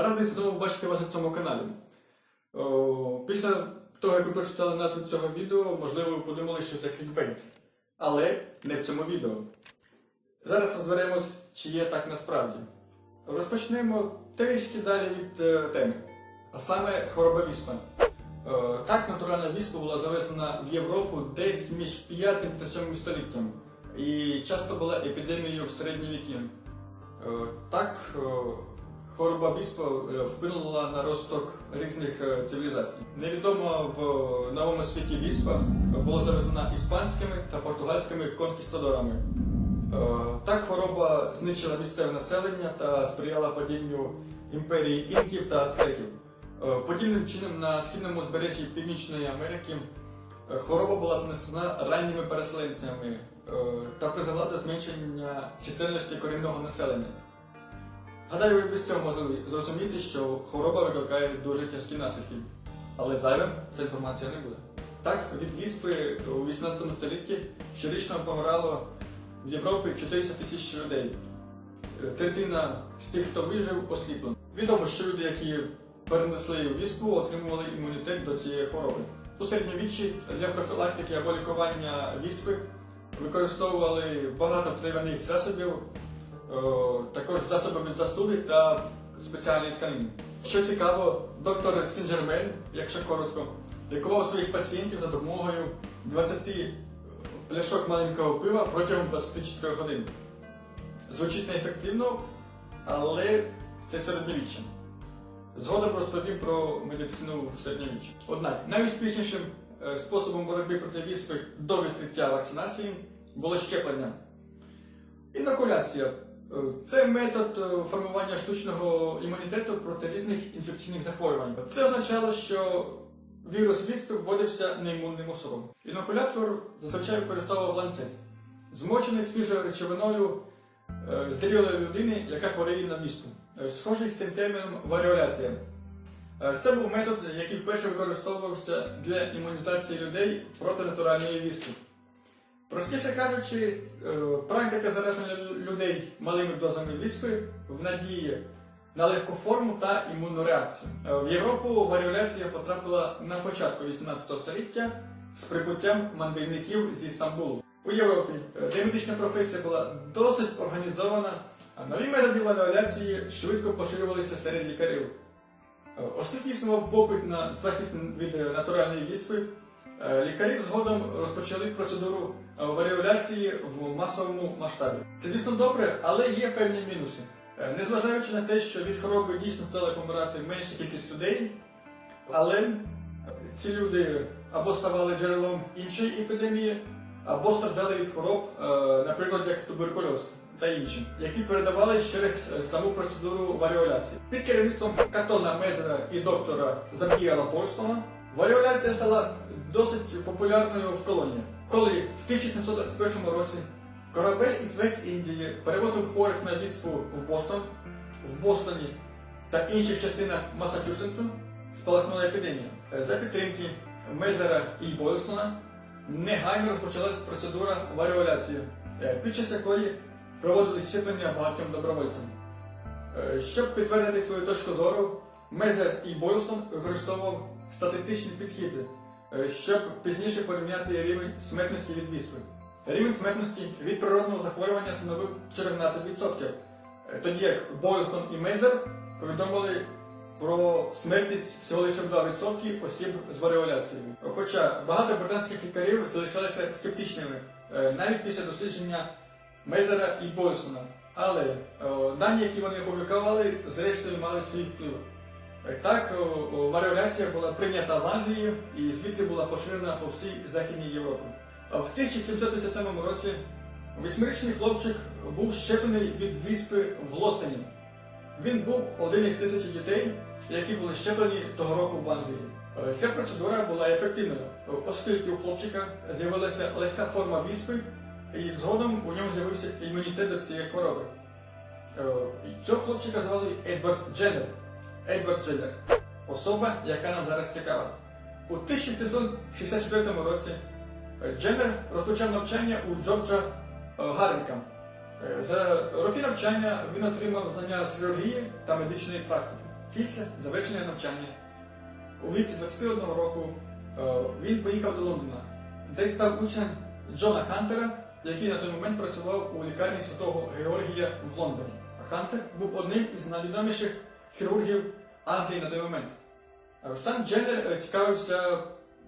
Радий знову бачити вас на цьому каналі. Після того, як ви прочитали назву цього відео, можливо, ви подумали, що це клікбейт. Але не в цьому відео. Зараз розберемось, чи є так насправді. Розпочнемо трішки далі від е, теми, а саме хвороба віспа. Е, так, натуральна віспа була завезена в Європу десь між 5 та 7 століттям і часто була епідемією в середні віки. Е, Так, хвороба віспа е, вплинула на розвиток різних е, цивілізацій. Невідомо в новому світі віспа була завезена іспанськими та португальськими конкістадорами. Е, Так хвороба знищила місцеве населення та сприяла падінню імперії інків та ацтеків. Подібним чином на східному узбережжі Північної Америки хвороба була занесена ранніми переселенцями та призвела до зменшення чисельності корінного населення. Гадаю, ви без цього зрозуміти, що хвороба викликає дуже тяжкі наслідки. Але зайвим ця інформація не буде. Так, від віспи у 18 столітті щорічно помирало в Європі 400 тисяч людей. Е, Третина з тих, хто вижив, осліплена. Відомо, що люди, які перенесли віспу, отримували імунітет до цієї хвороби. У середньовіччі для профілактики або лікування віспи використовували багато трав'яних засобів, також засоби від застуди та спеціальні тканини. Що цікаво, доктор Сінджермен, якщо коротко, лікував своїх пацієнтів за допомогою 20 пляшок маленького пива протягом 24 годин. Звучить неефективно, але це середньовіччя. Згодом розповім про медицину в середньовіччі. Однак найуспішнішим е, способом боротьби проти віспи до відкриття вакцинації було щеплення. Інокуляція е, це метод е, формування штучного імунітету проти різних інфекційних захворювань. Це означало, що вірус віспи вводився неімунним особам. Інокулятор зазвичай використовував ланцет, змочений свіжою речовиною е, зрілої людини, яка хворіє на віспу, е, схожий з цим терміном варіоляція. Це був метод, який вперше використовувався для імунізації людей проти натуральної віспи. Простіше кажучи, е, практика зараження людей малими дозами віспи в надії на легку форму та імунну реакцію. Е, В Європу варіоляція потрапила на початку 18 століття з прибуттям мандрівників зі Стамбулу. У Європі, е, де медична професія була досить організована, а нові методи варіоляції швидко поширювалися серед лікарів. Оскільки існував попит на захист від натуральної віспи, лікарі згодом розпочали процедуру е, варіоляції в масовому масштабі. Це дійсно добре, але є певні мінуси. Е, Незважаючи на те, що від хвороби дійсно стали помирати менша кількість людей, але е, ці люди або ставали джерелом іншої епідемії, або страждали від хвороб, е, наприклад, як туберкульоз та інші, які передавались через е, саму процедуру варіоляції. Під керівництвом Катона Мезера і доктора Забія Лапольського варіоляція стала досить популярною в колоніях. Коли в 1721 році корабель із Вест-Індії перевозив хворих на віспу в Бостон, в Бостоні та інших частинах Масачусетсу спалахнула епідемія. Е, За підтримки Мезера і Бойлстона негайно розпочалась процедура варіоляції, е, під час якої проводили щеплення багатьом добровольцям. Е, Щоб підтвердити свою точку зору, Мезер і Бойлстон використовував статистичні підхід, щоб пізніше порівняти рівень смертності від віспи. Рівень смертності від природного захворювання становив 14%, е, тоді як Бойлстон і Мезер повідомили про смертність всього лише 2% осіб з варіоляцією. Хоча багато британських лікарів залишалися скептичними е, навіть після дослідження Мезера і Бойлстона. Але е, дані, які вони опублікували, зрештою мали свій вплив. Е, Так, о, о, варіоляція була прийнята в Англії і звідти була поширена по всій Західній Європі. В 1757 році восьмирічний хлопчик був щеплений від віспи в Лостоні. Він був один із тисячі дітей, які були щеплені того року в Англії. Е, Ця процедура була ефективною, е, оскільки у хлопчика з'явилася легка форма віспи, і згодом у ньому з'явився імунітет до цієї хвороби. Е, Цього хлопчика звали Едвард Дженнер. Едвард Дженнер. Особа, яка нам зараз цікава. У 1764 році е, Дженнер розпочав навчання у Джорджа е, Гарвіка. Е, За роки навчання він отримав знання з хірургії та медичної практики. Після завершення навчання у віці 21 року він поїхав до Лондона, де став учнем Джона Хантера, який на той момент працював у лікарні святого Георгія в Лондоні. Хантер був одним із найвідоміших хірургів Англії на той момент. Е, Сам Дженнер е, цікавився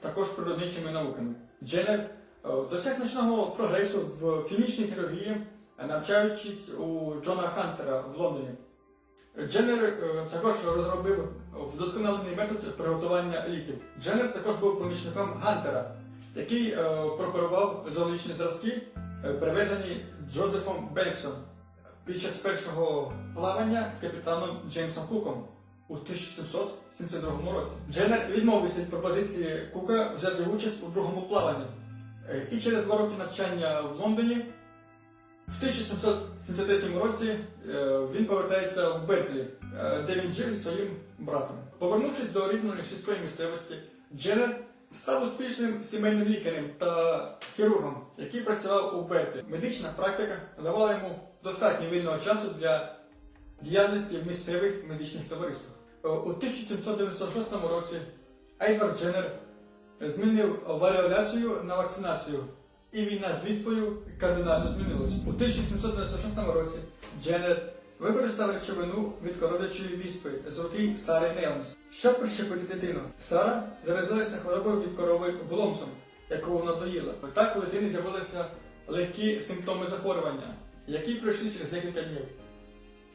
також природничими науками. Дженнер е, досяг значного прогресу в клінічній хірургії, навчаючись у Джона Хантера в Лондоні. Дженнер також розробив вдосконалений метод приготування ліків. Дженнер також був помічником Гантера, який прооперував зоологічні зразки, привезені Джозефом Бенксом під час першого плавання з капітаном Джеймсом Куком у 1772 році. Дженнер відмовився від пропозиції Кука взяти участь у другому плаванні. Е, І через два роки навчання в Лондоні в 1773 році е, він повертається в Берклі, е, де він жив зі своїм братом. Повернувшись до рідної сільської місцевості, Дженнер став успішним сімейним лікарем та хірургом, який працював у Берклі. Медична практика давала йому достатньо вільного часу для діяльності в місцевих медичних товариствах. Е, У 1796 році Едвард Дженнер змінив варіоляцію на вакцинацію, і війна з віспою кардинально змінилася. У 1796 році Дженнер використав речовину від коров'ячої віспи з руки Сари Неонс, щоб прищепити дитину. Сара заразилася хворобою від корови бломсом, яку вона доїла. Так у дитини з'явилися легкі симптоми захворювання, які пройшли через декілька днів.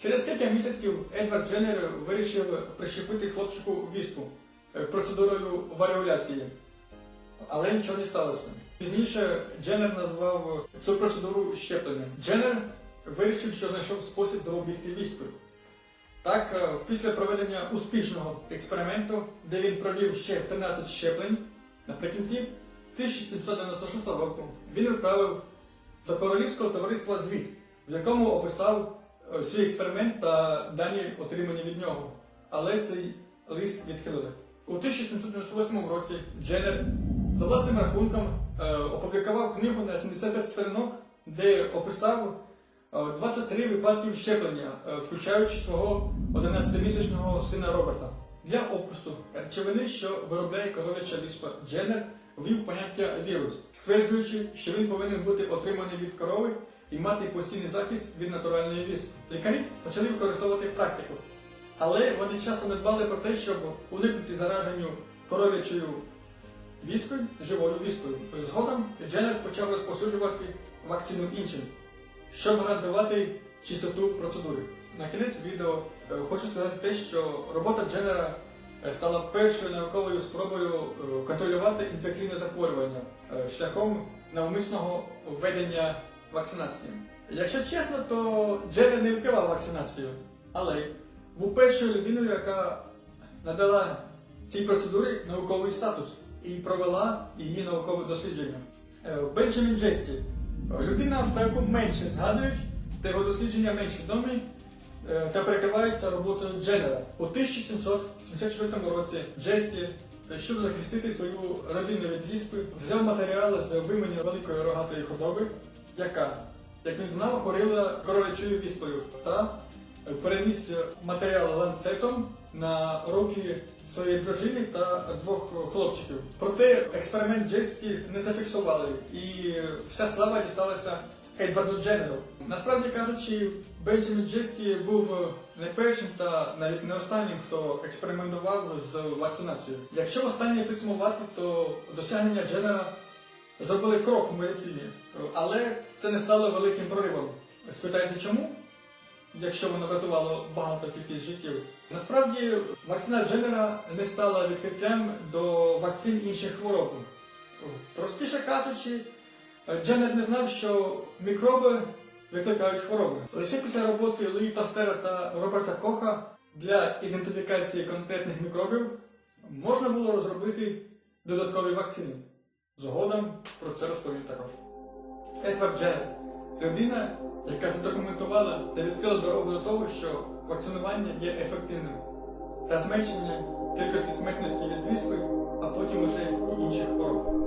Через кілька місяців Едвард Дженнер вирішив прищепити хлопчику віспу е, процедурою варіоляції. Але нічого не сталося. Пізніше Дженнер назвав цю процедуру щепленням. Дженнер вирішив, що знайшов спосіб запобігти віспи. Так, е, після проведення успішного експерименту, де він провів ще 13 щеплень, наприкінці 1796 року він відправив до Королівського товариства звіт, в якому описав е, свій експеримент та дані, отримані від нього. Але цей лист відхилили. У 1798 році Дженнер за власним рахунком е, опублікував книгу на 75 сторінок, де описав 23 випадки щеплення, е, включаючи свого 11-місячного сина Роберта. Для опису речовини, що виробляє коров'яча віспа, Дженнер ввів поняття вірус, стверджуючи, що він повинен бути отриманий від корови і мати постійний захист від натуральної віспи. Лікарі почали використовувати практику, але вони часто не дбали про те, щоб уникнути зараженню коров'ячою віспою, живою віспою. Згодом Дженнер почав розповсюджувати вакцину іншим, щоб гарантувати чистоту процедури. На кінець відео е, хочу сказати те, що робота Дженнера е, стала першою науковою спробою е, контролювати інфекційне захворювання шляхом навмисного введення вакцинації. Якщо чесно, то Дженнер не відкривав вакцинацію, але був першою людиною, яка надала цій процедурі науковий статус і провела її наукове дослідження. Бенджамін Джесті, людина, про яку менше згадують, та його дослідження менш відомі е, та перекриваються роботою Дженера. У 1774 році Джесті, е, щоб захистити свою родину від віспи, взяв матеріали з вимені великої рогатої худоби, яка, як він знав, хворіла коров'ячою віспою та переніс матеріал ланцетом на руки своєї дружини та двох хлопчиків. Проте експеримент Джесті не зафіксували, і вся слава дісталася Едварду Дженнеру. Насправді кажучи, Бенджамін Джесті був не першим та навіть не останнім, хто експериментував з вакцинацією. Якщо останнє підсумувати, то досягнення Дженнера зробили крок в медицині, але це не стало великим проривом. Спитаєте чому? Якщо воно врятувало багато кількість життів. Насправді вакцина Дженнера не стала відкриттям до вакцин інших хвороб. Простіше кажучи, Дженнер не знав, що мікроби викликають хвороби. Лише після роботи Луї Пастера та Роберта Коха для ідентифікації конкретних мікробів можна було розробити додаткові вакцини. Згодом про це розповім також. Едвард Дженнер людина, яка задокументувала та відкрила дорогу до того, що вакцинування є ефективним та зменшення кількості смертності від віспи, а потім уже і інших хвороб.